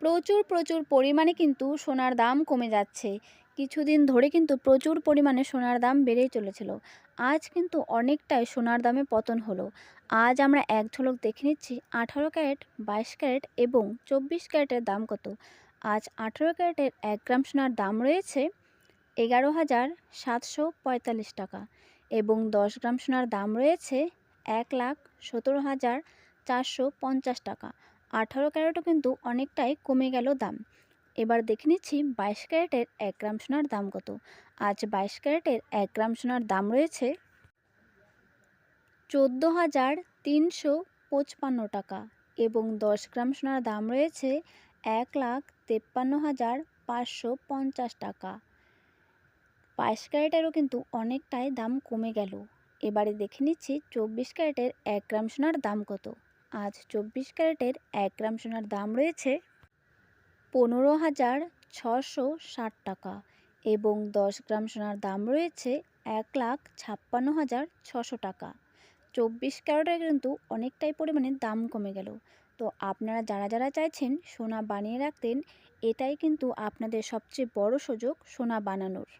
প্রচুর প্রচুর পরিমাণে কিন্তু সোনার দাম কমে যাচ্ছে। কিছুদিন ধরে কিন্তু প্রচুর পরিমাণে সোনার দাম বেড়েই চলেছিল। আজ কিন্তু অনেকটাই সোনার দামে পতন হলো। আজ আমরা এক ঝলক দেখে নিচ্ছি আঠারো ক্যারেট, বাইশ ক্যারেট এবং চব্বিশ ক্যারেটের দাম কত। আজ আঠারো ক্যারেটের এক গ্রাম সোনার দাম রয়েছে এগারো হাজার সাতশো পঁয়তাল্লিশ টাকা এবং দশ গ্রাম সোনার দাম রয়েছে এক লাখ সতেরো হাজার চারশো পঞ্চাশ টাকা। আঠারো ক্যারেটও কিন্তু অনেকটাই কমে গেল দাম। এবার দেখে নিচ্ছি বাইশ ক্যারেটের এক গ্রাম সোনার দাম কত। আজ বাইশ ক্যারেটের এক গ্রাম সোনার দাম রয়েছে চোদ্দ হাজার তিনশো পঁচপান্ন টাকা এবং দশ গ্রাম সোনার দাম রয়েছে এক লাখ তেপ্পান্ন হাজার পাঁচশো পঞ্চাশ টাকা। বাইশ ক্যারেটেরও কিন্তু অনেকটাই দাম কমে গেল। এবারে দেখে নিচ্ছি চব্বিশ ক্যারেটের এক গ্রাম সোনার দাম কত। আজ চব্বিশ ক্যারেটের এক গ্রাম সোনার দাম রয়েছে পনেরো হাজার ছশো ষাট টাকা এবং দশ গ্রাম সোনার দাম রয়েছে এক লাখ ছাপ্পান্ন হাজার ছশো টাকা। চব্বিশ ক্যারেটের কিন্তু অনেকটাই পরিমাণে দাম কমে গেল। তো আপনারা যারা যারা চাইছেন সোনা বানিয়ে রাখতেন, এটাই কিন্তু আপনাদের সবচেয়ে বড় সুযোগ সোনা বানানোর।